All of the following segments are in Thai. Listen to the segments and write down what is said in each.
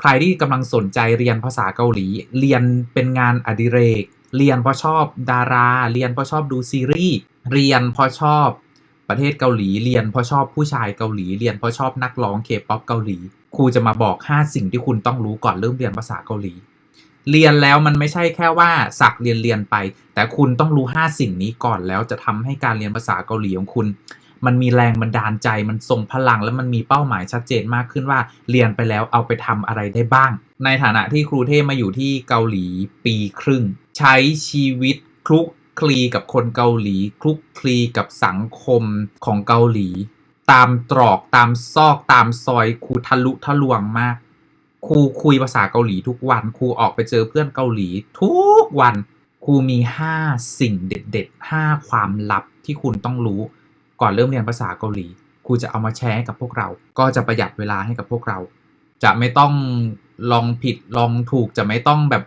ใครที่กำลังสนใจเรียนภาษาเกาหลี เรียนเป็นงานอดิเรก เรียนเพราะชอบดารา เรียนเพราะชอบดูซีรีส์เรียนเพราะชอบประเทศเกาหลีเรียนเพราะชอบผู้ชายเกาหลี เรียนเพราะชอบนักร้องเคป๊อปเกาหลีครูจะมาบอก 5 สิ่งที่คุณต้องรู้ก่อนเริ่มเรียนภาษาเกาหลี เรียนแล้วมันไม่ใช่แค่ว่าสักเรียนเรียนไป แต่คุณต้องรู้ 5 สิ่งนี้ก่อนแล้วจะทำให้การเรียนภาษาเกาหลีของคุณ มันมีแรงบันดาลใจมันทรงพลัง และมันมีเป้าหมายชัดเจนมากขึ้นว่า เรียนไปแล้วเอาไปทำอะไรได้บ้าง ในฐานะที่ครูเทพมาอยู่ที่เกาหลีปีครึ่ง ใช้ชีวิตคลุกคลีกับคนเกาหลี คลุกคลีกับสังคมของเกาหลี ตามตรอกตามซอกตามซอยครูทะลุทะลวงมากครูคุยภาษาเกาหลีทุกวันครูออกไปเจอเพื่อนเกาหลีทุกวันครูมี 5 สิ่งเด็ดๆ5ความลับที่คุณต้องรู้ ก่อนเริ่มเรียนภาษาเกาหลีครูจะเอามาแชร์ให้กับพวกเรา ก็จะประหยัดเวลาให้กับพวกเรา จะไม่ต้องลองผิดลองถูกจะไม่ต้องแบบ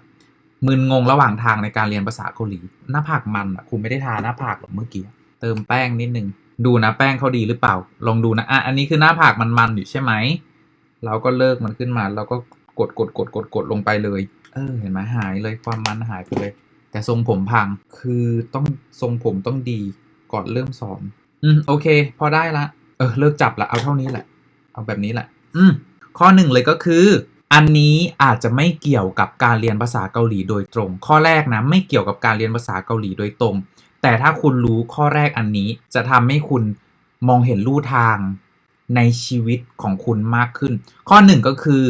มึนงงระหว่างทางในการเรียนภาษาเกาหลี หน้าผากมันอะครูไม่ได้ทาหน้าผากหรอกเมื่อกี้เติมแป้งนิดนึงดูนะแป้งเขาดีหรือเปล่า ลองดูนะอะอันนี้คือหน้าผากมันๆอยู่ใช่ไหมเราก็เลิกมันขึ้นมาเราก็กดกดกดกดกดลงไปเลย เออ เห็นไหมหายเลยความมันหายไปเลย แต่ทรงผมพังคือต้องทรงผมต้องดีก่อนเริ่มสอน อืมโอเค พอได้ละ เออ เลิกจับละเอาเท่านี้แหละ เอาแบบนี้แหละ อืมข้อหนึ่งเลยก็คือ อันนี้อาจจะไม่เกี่ยวกับการเรียนภาษาเกาหลีโดยตรง ข้อแรกนะไม่เกี่ยวกับการเรียนภาษาเกาหลีโดยตรง แต่ถ้าคุณรู้ข้อแรกอันนี้จะทำให้คุณมองเห็นลู่ทางในชีวิตของคุณมากขึ้น ข้อหนึ่งก็คือ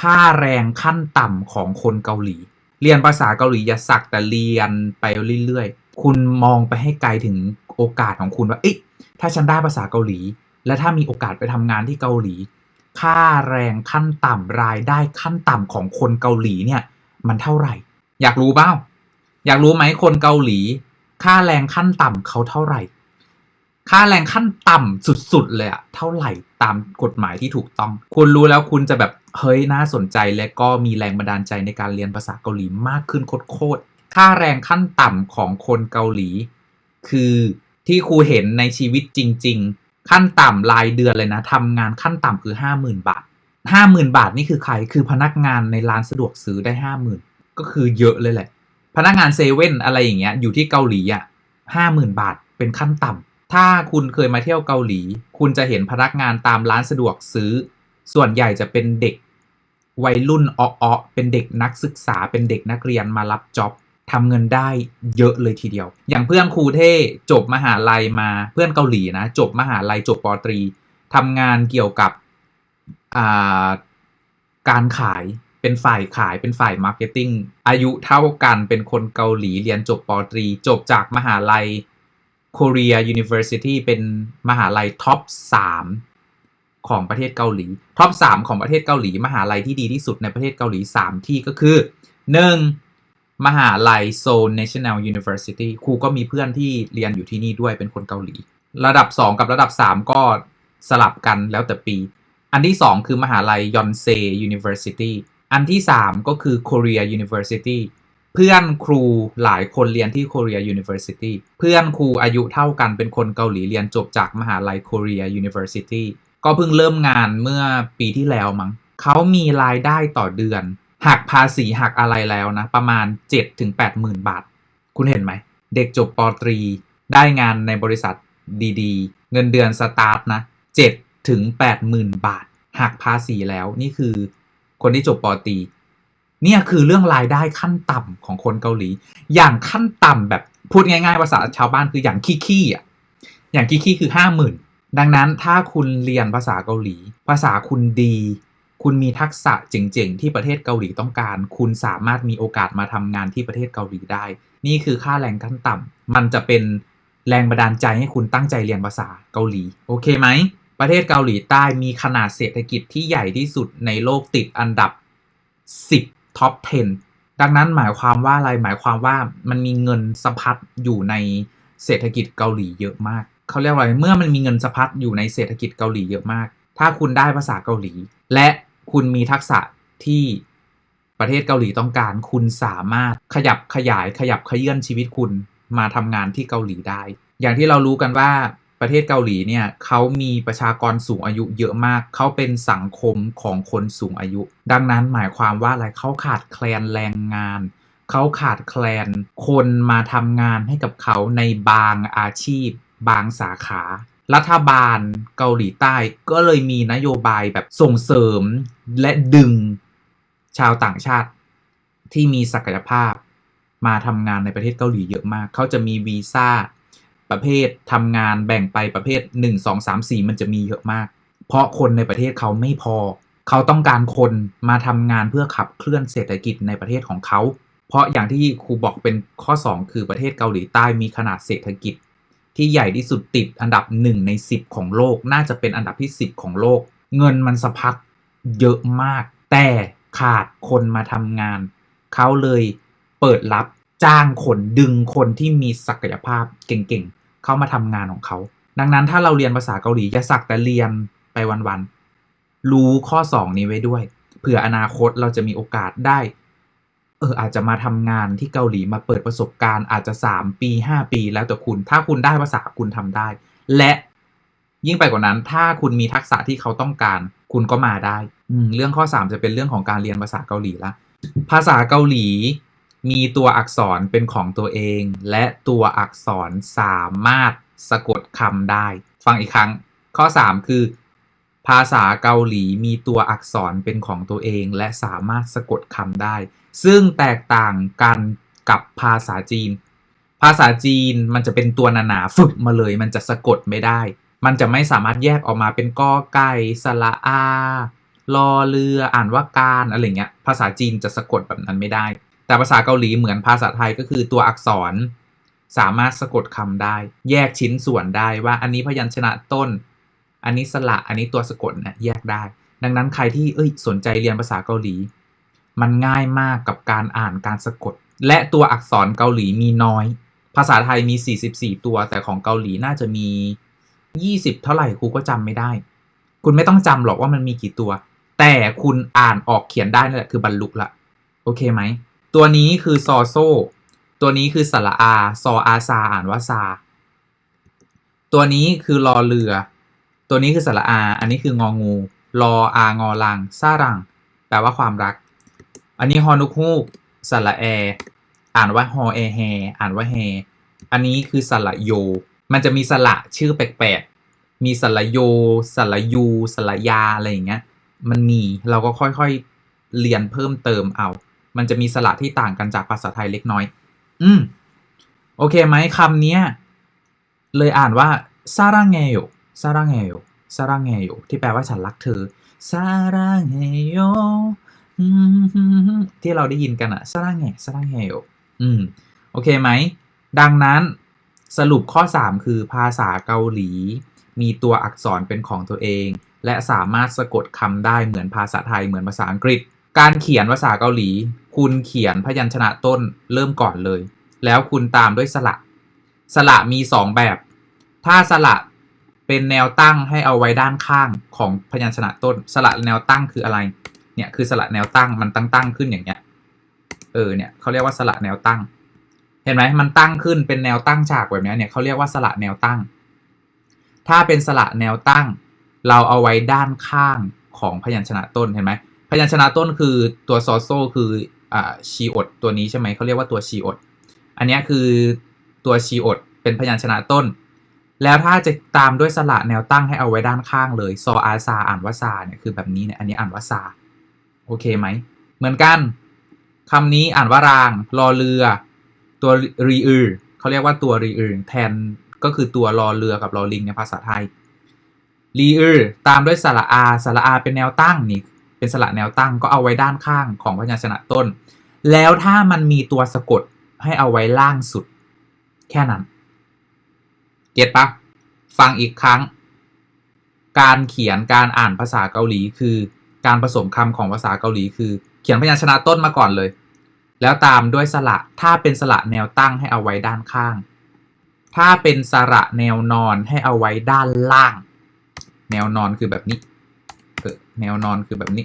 ค่าแรงขั้นต่ำของคนเกาหลี เรียนภาษาเกาหลีอย่าสักแต่เรียนไปเรื่อยๆ คุณมองไปให้ไกลถึงโอกาสของคุณว่าเอ๊ะถ้าฉันได้ภาษาเกาหลี และถ้ามีโอกาสไปทำงานที่เกาหลี ค่าแรงขั้นต่ำรายได้ขั้นต่ำของคนเกาหลีเนี่ย มันเท่าไหร่ อยากรู้เปล่าอยากรู้ไหมคนเกาหลี ค่าแรงขั้นต่ำเขาเท่าไหร่ ค่าแรงขั้นต่ำสุดๆเลยอะเท่าไหร่ตามกฎหมายที่ถูกต้อง คุณรู้แล้วคุณจะแบบเฮ้ยน่าสนใจและก็มีแรงบันดาลใจในการเรียนภาษาเกาหลีมากขึ้นโคตร ค่าแรงขั้นต่ำของคนเกาหลี คือที่ครูเห็นในชีวิตจริง ๆ ขั้นต่ำรายเดือนเลยนะทำงานขั้นต่ำคือห้าหมื่นบาทห้าหมื่นบาทนี่คือใครคือพนักงานในร้านสะดวกซื้อได้ห้าหมื่นก็คือเยอะเลยแหละ พนักงานเซเว่นอะไรอย่างเงี้ยอยู่ที่เกาหลีอะห้าหมื่นบาทเป็นขั้นต่ำถ้าคุณเคยมาเที่ยวเกาหลี คุณจะเห็นพนักงานตามร้านสะดวกซื้อ ส่วนใหญ่จะเป็นเด็ก วัยรุ่นอ้อเป็นเด็กนักศึกษาเป็นเด็กนักเรียนมารับจ็อบ ทำเงินได้เยอะเลยทีเดียว อย่างเพื่อนครูเท่จบมหาลัยมาเพื่อนเกาหลีนะ จบมหาลัยจบปอตรีทำงานเกี่ยวกับาการขายเป็นฝ่ายขายเป็นฝ่ายมาร์เก็ตติ้งอายุเท่ากันเป็นคนเกาหลีเรียนจบปอตรี จบจากมหาลัย Korea University เป็นมหาลัยท็อป 3 ของประเทศเกาหลีท็อป 3 ของประเทศเกาหลี มหาลัยที่ดีที่สุดในประเทศเกาหลี 3 ที่ก็คือ 1. มหาลัย Seoul National University ครูก็มีเพื่อนที่เรียนอยู่ที่นี่ด้วยเป็นคนเกาหลี ระดับ 2 กับระดับ 3 ก็สลับกันแล้วแต่ปี อันที่ 2 คือมหาลัย Yonsei University อันที่ 3 ก็คือ Korea University เพื่อนครูหลายคนเรียนที่ Korea University เพื่อนครูอายุเท่ากันเป็นคนเกาหลีเรียนจบจากมหาลัย Korea University ก็เพิ่งเริ่มงานเมื่อปีที่แล้วมั้งเขามีรายได้ต่อเดือน หักภาษีหักอะไรแล้วนะ ประมาณ 7-8หมื่นบาท คุณเห็นไหม เด็กจบปอตรี ได้งานในบริษัทดีๆ เงินเดือนสตาร์ทนะ7ถึง8หมื่นบาท หักภาษีแล้วนี่คือคนที่จบปอตรีเนี่ยคือเรื่องรายได้ขั้นต่ำของคนเกาหลี อย่างขั้นต่ำแบบพูดง่ายๆภาษาชาวบ้านคืออย่างขี้ๆอะอย่างขี้ๆคือห้าหมื่นดังนั้นถ้าคุณเรียนภาษาเกาหลี ภาษาคุณดี คุณมีทักษะเจ๋งๆ ที่ประเทศเกาหลีต้องการ คุณสามารถมีโอกาสมาทำงานที่ประเทศเกาหลีได้ นี่คือค่าแรงขั้นต่ำมันจะเป็นแรงบันดาลใจให้คุณตั้งใจเรียนภาษาเกาหลี โอเคไหม ประเทศเกาหลีใต้มีขนาดเศรษฐกิจที่ใหญ่ที่สุดในโลกติดอันดับ 10 ท็อป 10 ดังนั้นหมายความว่าอะไร หมายความว่ามันมีเงินสะพัดอยู่ในเศรษฐกิจเกาหลีเยอะมาก เขาเรียกว่าอะไรเมื่อมันมีเงินสะพัดอยู่ในเศรษฐกิจเกาหลีเยอะมาก ถ้าคุณได้ภาษาเกาหลี และ คุณมีทักษะที่ประเทศเกาหลีต้องการ คุณสามารถขยับขยายขยับขยื่นชีวิตคุณมาทำงานที่เกาหลีได้ อย่างที่เรารู้กันว่าประเทศเกาหลีเนี่ยเขามีประชากรสูงอายุเยอะมาก เขาเป็นสังคมของคนสูงอายุ ดังนั้นหมายความว่าอะไรเขาขาดแคลนแรงงาน เขาขาดแคลนคนมาทำงานให้กับเขาในบางอาชีพ บางสาขา รัฐบาลเกาหลีใต้ก็เลยมีนโยบายแบบส่งเสริมและดึงชาวต่างชาติที่มีศักยภาพมาทำงานในประเทศเกาหลีเยอะมาก เขาจะมีวีซ่าประเภททำงานแบ่งไปประเภท 1 2 3 4 มันจะมีเยอะมาก เพราะคนในประเทศเขาไม่พอ เขาต้องการคนมาทำงานเพื่อขับเคลื่อนเศรษฐกิจในประเทศของเขา เพราะอย่างที่ครูบอกเป็นข้อ 2 คือประเทศเกาหลีใต้มีขนาดเศรษฐกิจ ที่ใหญ่ที่สุดติดอันดับ 1 ใน 10 ของโลก น่าจะเป็นอันดับที่ 10 ของโลก เงินมันสะพัดเยอะมาก แต่ขาดคนมาทำงาน เขาเลยเปิดรับจ้างคนดึงคนที่มีศักยภาพเก่งๆ เข้ามาทำงานของเขา ดังนั้นถ้าเราเรียนภาษาเกาหลีจะสักแต่เรียนไปวันๆ รู้ข้อ 2 นี้ไว้ด้วย เผื่ออนาคตเราจะมีโอกาสได้ อออาจจะมาทำงานที่เกาหลีมาเปิดประสบการณ์อาจจะ 3 ปี 5 ปี แล้วแต่คุณ ถ้าคุณได้ภาษาคุณทำได้ และยิ่งไปกว่านั้น ถ้าคุณมีทักษะที่เขาต้องการ คุณก็มาได้อืเรื่องข้อ 3 จะเป็นเรื่องของการเรียนภาษาเกาหลีละภาษาเกาหลี มีตัวอักษรเป็นของตัวเอง และตัวอักษรสามารถสะกดคำได้ ฟังอีกครั้ง ข้อ 3 คือ ภาษาเกาหลีมีตัวอักษรเป็นของตัวเอง และสามารถสะกดคำได้ ซึ่งแตกต่างกันกับภาษาจีน ภาษาจีนมันจะเป็นตัวหนาๆฝึกมาเลย มันจะสะกดไม่ได้ มันจะไม่สามารถแยกออกมาเป็นกอไก่สระอารอเรืออ่านว่าการอะไรเงี้ย ภาษาจีนจะสะกดแบบนั้นไม่ได้ แต่ภาษาเกาหลีเหมือนภาษาไทยก็คือตัวอักษร สามารถสะกดคำได้ แยกชิ้นส่วนได้ว่าอันนี้พยัญชนะต้น อันนี้สระอันนี้ตัวสะกดนะแยกได้ ดังนั้นใครที่เอ้ยสนใจเรียนภาษาเกาหลี มันง่ายมากกับการอ่านการสะกด และตัวอักษรเกาหลีมีน้อย ภาษาไทยมี 44 ตัว แต่ของเกาหลีน่าจะมี 20 เท่าไหร่ครูก็จำไม่ได้ คุณไม่ต้องจำหรอกว่ามันมีกี่ตัว แต่คุณอ่านออกเขียนได้นั่นแหละคือบรรลุละโอเคไหม ตัวนี้คือซอโซตัวนี้คือสระอา ซออาซาอ่านว่าซา ตัวนี้คือรอเรือ ตัวนี้คือสระอา อันนี้คืององู รออางอลังซารัง แปลว่าความรัก อันนี้ฮอนุกฮูกสระแอ อ่านว่าฮอเอแฮ อ่านว่าแฮ อันนี้คือสระโย มันจะมีสระชื่อแปลกๆ มีสระโย สระยู สระยา อะไรอย่างเงี้ย มันมี เราก็ค่อยๆ เรียนเพิ่มเติมเอา มันจะมีสระที่ต่างกันจากภาษาไทยเล็กน้อย อืม โอเคไหมคำนี้เลยอ่านว่าซารังเงโย ซารังเงโยซารังเงโยที่แปลว่าฉันรักเธอซารังเงโยที่เราได้ยินกันอะซารังเงซารังเงโยอืม โอเคไหม ดังนั้นสรุปข้อ 3 คือภาษาเกาหลี มีตัวอักษรเป็นของตัวเอง และสามารถสะกดคำได้เหมือนภาษาไทยเหมือนภาษาอังกฤษ การเขียนภาษาเกาหลี คุณเขียนพยัญชนะต้นเริ่มก่อนเลย แล้วคุณตามด้วยสระ สระมี 2 แบบ ถ้าสระ เป็นแนวตั้งให้เอาไว้ด้านข้างของพยัญชนะต้น สระแนวตั้งคืออะไร เนี่ยคือสระแนวตั้งมันตั้งตั้งขึ้นอย่างเงี้ย เออเนี่ยเขาเรียกว่าสระแนวตั้ง เห็นไหมมันตั้งขึ้นเป็นแนวตั้งฉากแบบนี้เนี่ยเขาเรียกว่าสระแนวตั้ง ถ้าเป็นสระแนวตั้ง เราเอาไว้ด้านข้างของพยัญชนะต้นเห็นไหมพยัญชนะต้นคือตัวซอโซคืออ่าชีอดตัวนี้ใช่ไหมเขาเรียกว่าตัวชีอดอันนี้คือตัวชีอดเป็นพยัญชนะต้น แล้วถ้าจะตามด้วยสระแนวตั้งให้เอาไว้ด้านข้างเลยซออาซาอ่านว่าซาเนี่ยคือแบบนี้เนี่ยอันนี้อ่านว่าซาโอเคไหม เหมือนกันคำนี้อ่านว่ารางรอเรือ ตัวรีอือเขาเรียกว่าตัวรีอือแทนก็คือตัวรอเรือกับรอลิงในภาษาไทยรีอือตามด้วยสระอาสระอาเป็นแนวตั้งนี่เป็นสระแนวตั้งก็เอาไว้ด้านข้างของพยัญชนะต้น แล้วถ้ามันมีตัวสะกดให้เอาไว้ล่างสุด แค่นั้น เก็ตปะฟังอีกครั้ง การเขียนการอ่านภาษาเกาหลีคือการผสมคำของภาษาเกาหลีคือ เขียนพยัญชนะต้นมาก่อนเลย แล้วตามด้วยสระถ้าเป็นสระแนวตั้งให้เอาไว้ด้านข้าง ถ้าเป็นสระแนวนอนให้เอาไว้ด้านล่าง แนวนอนคือแบบนี้เออแนวนอนคือแบบนี้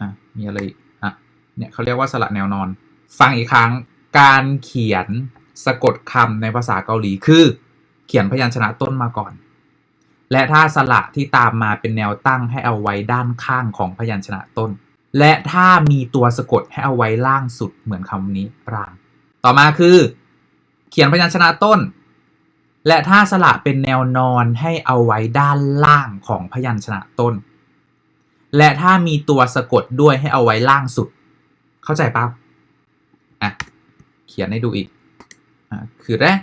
อะมีอะไรอะเนี่ยเขาเรียกว่าสระแนวนอน ฟังอีกครั้งการเขียน สะกดคำในภาษาเกาหลีคือ เขียนพยัญชนะต้นมาก่อน และถ้าสระที่ตามมาเป็นแนวตั้งให้เอาไว้ด้านข้างของพยัญชนะต้น และถ้ามีตัวสะกดให้เอาไว้ล่างสุดเหมือนคำนี้ราง ต่อมาคือ เขียนพยัญชนะต้น และถ้าสระเป็นแนวนอนให้เอาไว้ด้านล่างของพยัญชนะต้น และถ้ามีตัวสะกดด้วยให้เอาไว้ล่างสุด เข้าใจปะอะเขียนให้ดูอีก คือแรก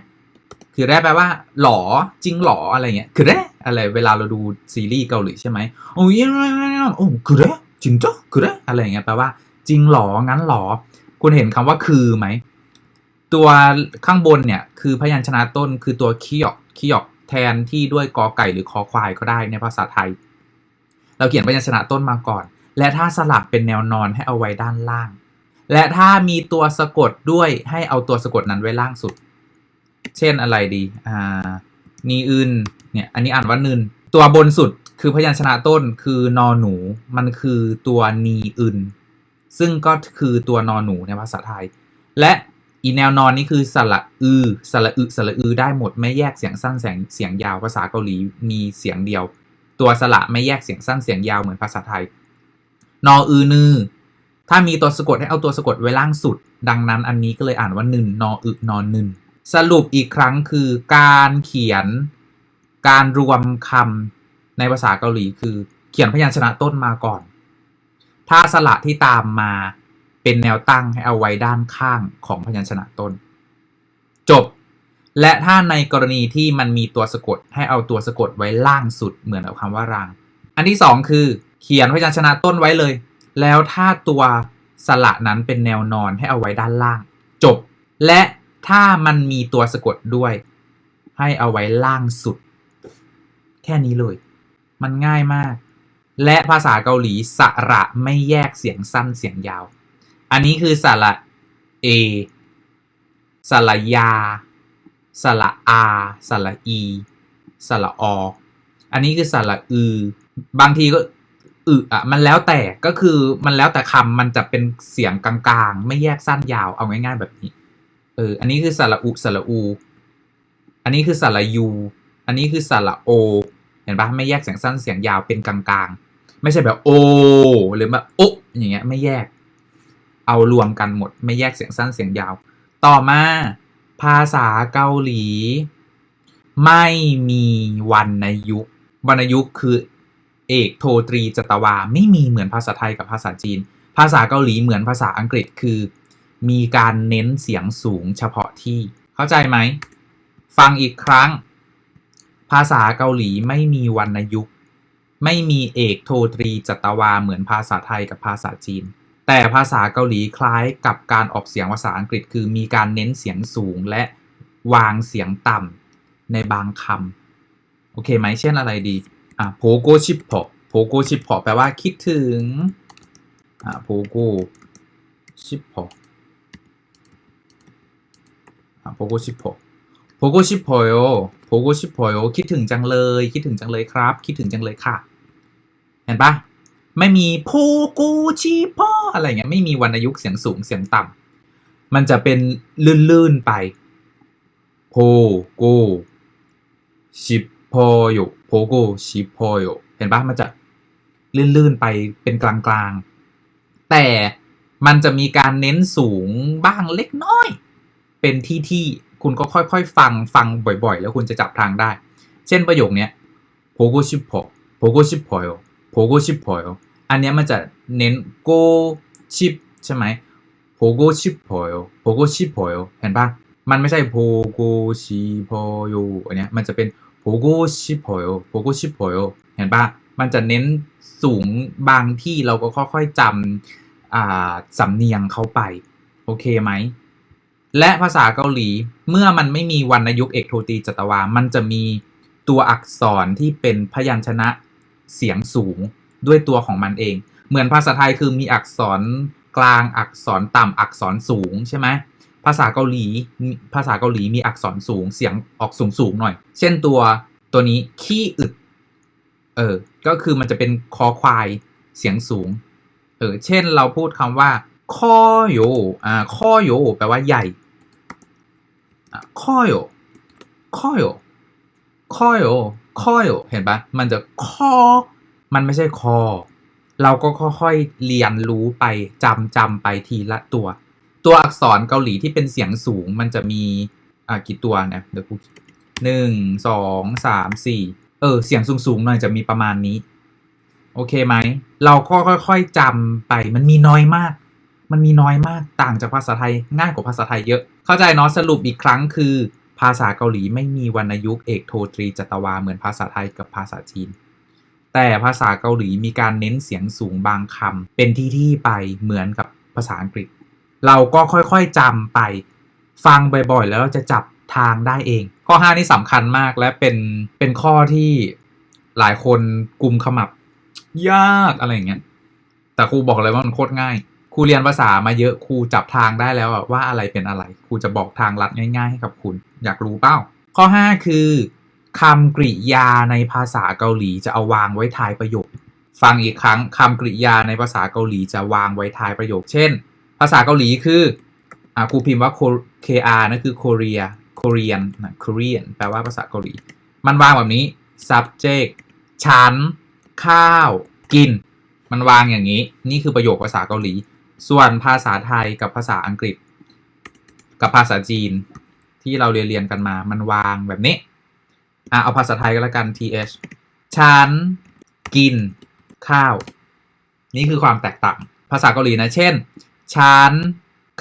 คือแรกแปลว่า หลอจริงหลออะไรเงี้ยคือแรกอะไรเวลาเราดูซีรีส์เกาหลีใช่ไหมโอ้ยโอ้คือแรกจริงจ้ะคือแรกอะไรเงี้ยแปลว่า จริงหลองั้นหลอ คุณเห็นคำว่าคือไหม ตัวข้างบนเนี่ย คือพยัญชนะต้นคือตัวคียอกคียอกแทนที่ด้วยกอไก่หรือคอควายก็ได้ในภาษาไทย เราเขียนพยัญชนะต้นมาก่อน และถ้าสลับเป็นแนวนอนให้เอาไว้ด้านล่าง และถ้ามีตัวสะกดด้วยให้เอาตัวสะกดนั้นไว้ล่างสุด เช่นอะไรดี อ่า นีอึน เนี่ย อันนี้อ่านว่านึน ตัวบนสุดคือพยัญชนะต้นคือนอหนู มันคือตัวนีอึน ซึ่งก็คือตัวนอหนูในภาษาไทย และอีแนวนอนนี่คือสระอือสระอึสระอือได้หมดไม่แยกเสียงสั้นเสียงเสียงยาวภาษาเกาหลีมีเสียงเดียว ตัวสระไม่แยกเสียงสั้นเสียงยาวเหมือนภาษาไทย นออือนือ ถ้ามีตัวสะกดให้เอาตัวสะกดไว้ล่างสุด ดังนั้นอันนี้ก็เลยอ่านว่านึนนออึนอนนึนสรุปอีกครั้งคือการเขียนการรวมคำในภาษาเกาหลีคือเขียนพยัญชนะต้นมาก่อน ถ้าสระที่ตามมาเป็นแนวตั้งให้เอาไว้ด้านข้างของพยัญชนะต้น จบ และถ้าในกรณีที่มันมีตัวสะกดให้เอาตัวสะกดไว้ล่างสุดเหมือนกับคำว่าราง อันที่สองคือ เขียนพยัญชนะต้นไว้เลย แล้วถ้าตัวสระนั้นเป็นแนวนอนให้เอาไว้ด้านล่าง จบ และถ้ามันมีตัวสะกดด้วย ให้เอาไว้ล่างสุด แค่นี้เลย มันง่ายมาก และภาษาเกาหลีสระไม่แยกเสียงสั้นเสียงยาว อันนี้คือสระเอสระยาสระอาสระอีสระออันนี้คือสระอือบางทีก็ อึอะมันแล้วแต่ก็คือมันแล้วแต่คำมันจะเป็นเสียงกลางๆ ไม่แยกสั้นยาวเอาง่ายๆแบบนี้ เออ อันนี้คือสระอุสระอู อันนี้คือสระยู อันนี้คือสระโอ เห็นปะไม่แยกเสียงสั้นเสียงยาวเป็นกลางๆ ไม่ใช่แบบโอหรือแบบโออย่างเงี้ยไม่แยก เอารวมกันหมด ไม่แยกเสียงสั้นเสียงยาว ต่อมาภาษาเกาหลี ไม่มีวรรณยุกต์วรรณยุกต์คือ เอกโทตรีจตวาไม่มีเหมือนภาษาไทยกับภาษาจีน ภาษาเกาหลีเหมือนภาษาอังกฤษคือ มีการเน้นเสียงสูงเฉพาะที่ เข้าใจไหม ฟังอีกครั้ง ภาษาเกาหลีไม่มีวรรณยุกต์ ไม่มีเอกโทตรีจตวาเหมือนภาษาไทยกับภาษาจีน แต่ภาษาเกาหลีคล้ายกับการออกเสียงภาษาอังกฤษ คือมีการเน้นเสียงสูงและวางเสียงต่ำในบางคำโอเคไหมเช่นอะไรดี อะโพโกชิปโอโพโกชิปโอแปลว่าคิดถึงอะโพโกชิปโออะโพโกชิปโอโพโกชิปโอโยโพโกชิปโอโยคิดถึงจังเลย คิดถึงจังเลยครับ คิดถึงจังเลยค่ะ เห็นปะไม่มีโพโกชิปโออะไรเงี้ยไม่มีวรรณยุกต์เสียงสูงเสียงต่ำมันจะเป็นลื่นๆไปโพโกชิพอโย โพโกชิพอโยเห็นปะมันจะลื่นๆไปเป็นกลางๆ แต่มันจะมีการเน้นสูงบ้างเล็กน้อย เป็นที่ที่คุณก็ค่อยๆ ฟังฟังบ่อยๆ แล้วคุณจะจับทางได้ เช่นประโยคเนี้ยโพโกชิพอโพโกชิพอโยโพโกชิพอโยอันนี้มันจะเน้นโกชิปใช่ไหมโพโกชิพอโยโพโกชิพอโยเห็นปะมันไม่ใช่โพโกชิพอโยอันเนี้ยมันจะเป็น โปโกชิโปโยโปโกชิโปโเห็นปะมันจะเน้นสูงบางที่เราก็ค่อยๆจำสำเนียงเขาไป โอเคไหม และภาษาเกาหลีเมื่อมันไม่มีวรรณยุกต์เอกโทตีจัตวา มันจะมีตัวอักษรที่เป็นพยัญชนะเสียงสูงด้วยตัวของมันเอง เหมือนภาษาไทยคือมีอักษรกลางอักษรต่ำอักษรสูงใช่ไหม ภาษาเกาหลี ภาษาเกาหลีมีอักษรสูงเสียงออกสูงสูงหน่อย เช่นตัวตัวนี้ขี้อึดเออ ก็คือมันจะเป็นคอควายเสียงสูง เออ เช่นเราพูดคำว่าข้อโยอ่าข้อโยแปลว่าใหญ่คอยคอยคอยคอยเห็นปะมันจะคอมันไม่ใช่คอ เราก็ค่อยๆเรียนรู้ไปจำจำไปทีละตัว ตัวอักษรเกาหลีที่เป็นเสียงสูงมันจะมีอ่ากี่ตัวเนี่ยเดี๋ยวกูหนึ่งสองสามสี่เออ เสียงสูงๆหน่อยจะมีประมาณนี้ โอเคไหม เราก็ค่อยๆจำไป มันมีน้อยมาก มันมีน้อยมากต่างจากภาษาไทยง่ายกว่าภาษาไทยเยอะ เข้าใจเนาะสรุปอีกครั้งคือ ภาษาเกาหลีไม่มีวรรณยุกต์เอกโทตรีจัตวาเหมือนภาษาไทยกับภาษาจีน แต่ภาษาเกาหลีมีการเน้นเสียงสูงบางคำเป็นที่ที่ไปเหมือนกับภาษาอังกฤษ เราก็ค่อยๆจำไป ฟังบ่อยๆ แล้วจะจับทางได้เอง ข้อ 5 นี่สำคัญมากและเป็นเป็นข้อที่หลายคนกุมขมับ ยากอะไรอย่างเงี้ยแต่ครูบอกเลยว่ามันโคตรง่ายครูเรียนภาษามาเยอะครูจับทางได้แล้วอะว่าอะไรเป็นอะไรครูจะบอกทางลัดง่าย ๆ ให้กับคุณ อยากรู้เปล่าข้อ 5 คือคำกริยาในภาษาเกาหลีจะเอาวางไว้ท้ายประโยค ฟังอีกครั้งคำกริยาในภาษาเกาหลีจะวางไว้ท้ายประโยค เช่นาษาเกาหลีคืออ่าครูพิมพ์ว่า KR นั่นคือ Korea Korean นะ Korean แปลว่าภาษาเกาหลี มันวางแบบนี้ subject ฉันข้าว กิน มันวางอย่างนี้ นี่คือประโยคภาษาเกาหลี ส่วนภาษาไทยกับภาษาอังกฤษ กับภาษาจีน ที่เราเรียนเรียนกันมา มันวางแบบนี้อะเอาภาษาไทยก็แล้วกัน th ฉันกิน ข้าว นี่คือความแตกต่าง ภาษาเกาหลีนะ เช่น ฉัน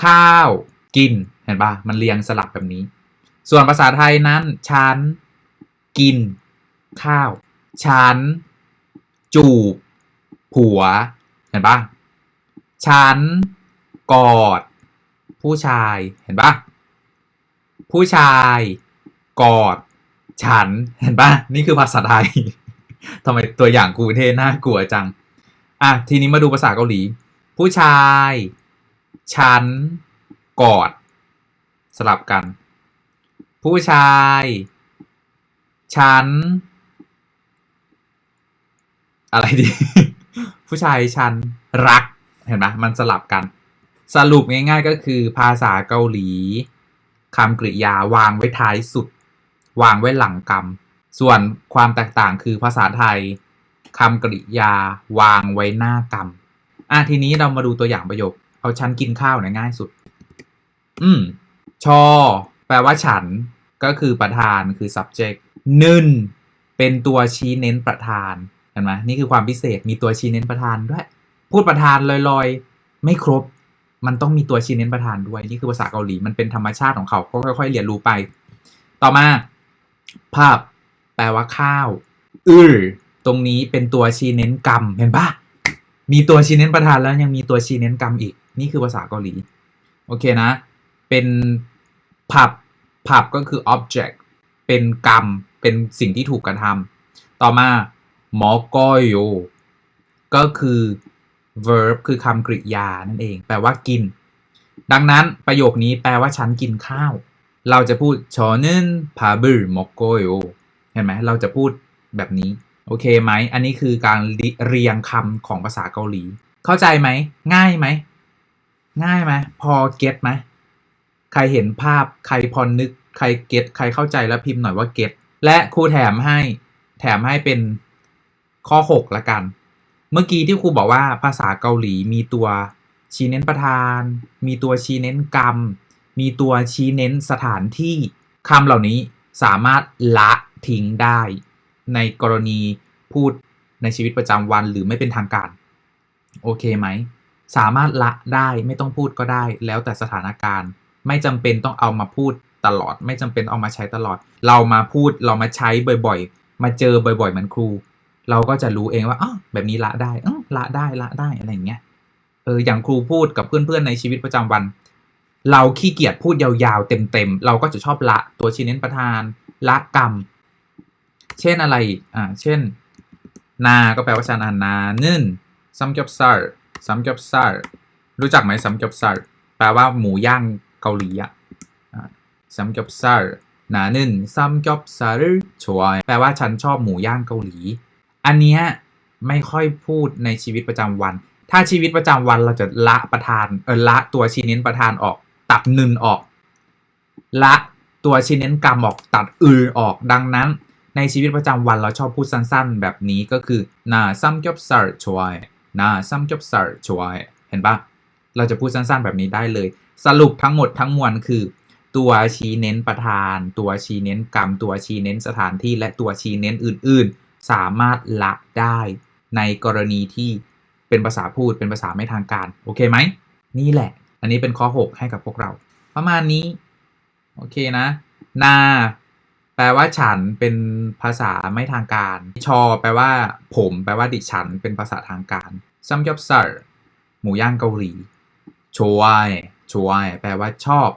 ข้าว กิน เห็นปะมันเรียงสลับแบบนี้ ส่วนภาษาไทยนั้นฉันกิน ข้าวฉันจูบ ผัว เห็นปะฉันกอด ผู้ชาย เห็นปะผู้ชาย กอด ฉัน เห็นปะนี่คือภาษาไทยทำไมตัวอย่างกูเท่น่ากลัวจัง อะ ทีนี้มาดูภาษาเกาหลี ผู้ชาย ฉัน กอด สลับกัน ผู้ชาย ฉัน อะไรดี ผู้ชายฉันรัก เห็นไหมมันสลับกัน สรุปง่ายๆก็คือภาษาเกาหลีคำกริยาวางไว้ท้ายสุด วางไว้หลังกรรม ส่วนความแตกต่างคือภาษาไทยคำกริยาวางไว้หน้ากรรมอะทีนี้เรามาดูตัวอย่างประโยค เอาฉันกินข้าวเนี่ยง่ายสุด อืม ชอ แปลว่าฉัน ก็คือประธานคือ subject นึ่นเป็นตัวชี้เน้นประธานเห็นไหมนี่คือความพิเศษมีตัวชี้เน้นประธานด้วย พูดประธานลอยๆ ไม่ครบ มันต้องมีตัวชี้เน้นประธานด้วย นี่คือภาษาเกาหลีมันเป็นธรรมชาติของเขาก็ค่อยๆเรียนรู้ไป ต่อมา ภาพ แปลว่าข้าวอือตรงนี้เป็นตัวชี้เน้นกรรมเห็นปะมีตัวชี้เน้นประธานแล้วยังมีตัวชี้เน้นกรรมอีก นี่คือภาษาเกาหลี โอเคนะ เป็นผับผับก็คือ object เป็นกรรม เป็นสิ่งที่ถูกกระทำต่อมาหมอกอยโยก็คือ verb คือคำกริยานั่นเอง แปลว่ากิน ดังนั้นประโยคนี้แปลว่าฉันกินข้าว เราจะพูดชอนึนพาบึหมอกอยโยเห็นไหมเราจะพูดแบบนี้ โอเคไหม อันนี้คือการเรียงคำของภาษาเกาหลี เข้าใจไหม ง่ายไหม ง่ายไหมพอเก็ตไหมใครเห็นภาพใครพอนึก ใครเก็ตใครเข้าใจแล้วพิมพ์หน่อยว่าเก็ตและครูแถมให้แถมให้เป็นข้อ 6 ละกัน เมื่อกี้ที่ครูบอกว่าภาษาเกาหลีมีตัวชี้เน้นประธาน มีตัวชี้เน้นกรรม มีตัวชี้เน้นสถานที่คำเหล่านี้สามารถละทิ้งได้ ในกรณีพูดในชีวิตประจำวันหรือไม่เป็นทางการ โอเคไหม สามารถละได้ไม่ต้องพูดก็ได้ แล้วแต่สถานการณ์ ไม่จำเป็นต้องเอามาพูดตลอด ไม่จำเป็นเอามาใช้ตลอด เรามาพูดเรามาใช้บ่อยๆ มาเจอบ่อยๆ เหมือนครู เราก็จะรู้เองว่าอ๋อแบบนี้ละได้อ๋อละได้ละได้อะไรอย่างเงี้ยเอออย่างครูพูดกับเพื่อนๆในชีวิตประจำวัน เราขี้เกียจพูดยาวๆเต็มๆเราก็จะชอบละตัวชี้เน้นประธานละกรรม เช่นอะไรอ่าเช่น นา ก็แปลว่าฉันานานึ่นซัมเกียบซาร์ ซัมเกียบซาร์รู้จักไหมซัมเกียบซาร์แปลว่าหมูย่างเกาหลีอะซัมเกียบซาร์นานึ่นซัมเกียบซาร์ชัวแปลว่าฉันชอบหมูย่างเกาหลี อันเนี้ยไม่ค่อยพูดในชีวิตประจำวัน ถ้าชีวิตประจำวันเราจะละประธานเออละตัวชี้เน้นประธานออก ตัดนึนออก ละตัวชีเน้นกรรมออกตัดอือออกดังนั้นในชีวิตประจำวันเราชอบพูดสั้นๆ แบบนี้ก็คือนาซัมจบสร์ช่วย นาซัมจบสร์ช่วยเห็นปะเราจะพูดสั้นๆแบบนี้ได้เลย สรุปทั้งหมดทั้งมวลคือ ตัวชี้เน้นประธาน ตัวชี้เน้นกรรม ตัวชี้เน้นสถานที่ และตัวชี้เน้นอื่น ๆ สามารถละได้ในกรณีที่เป็นภาษาพูดเป็นภาษาไม่ทางการโอเคไหมนี่แหละ อันนี้เป็นข้อ 6 ให้กับพวกเรา ประมาณนี้ โอเคนะ นา แปลว่าฉันเป็นภาษาไม่ทางการ ชอ แปลว่า ผม แปลว่าดิฉัน เป็นภาษาทางการซัมยอบซัรหมูย่างเกาหลีชวยชวยแปลว่าชอบ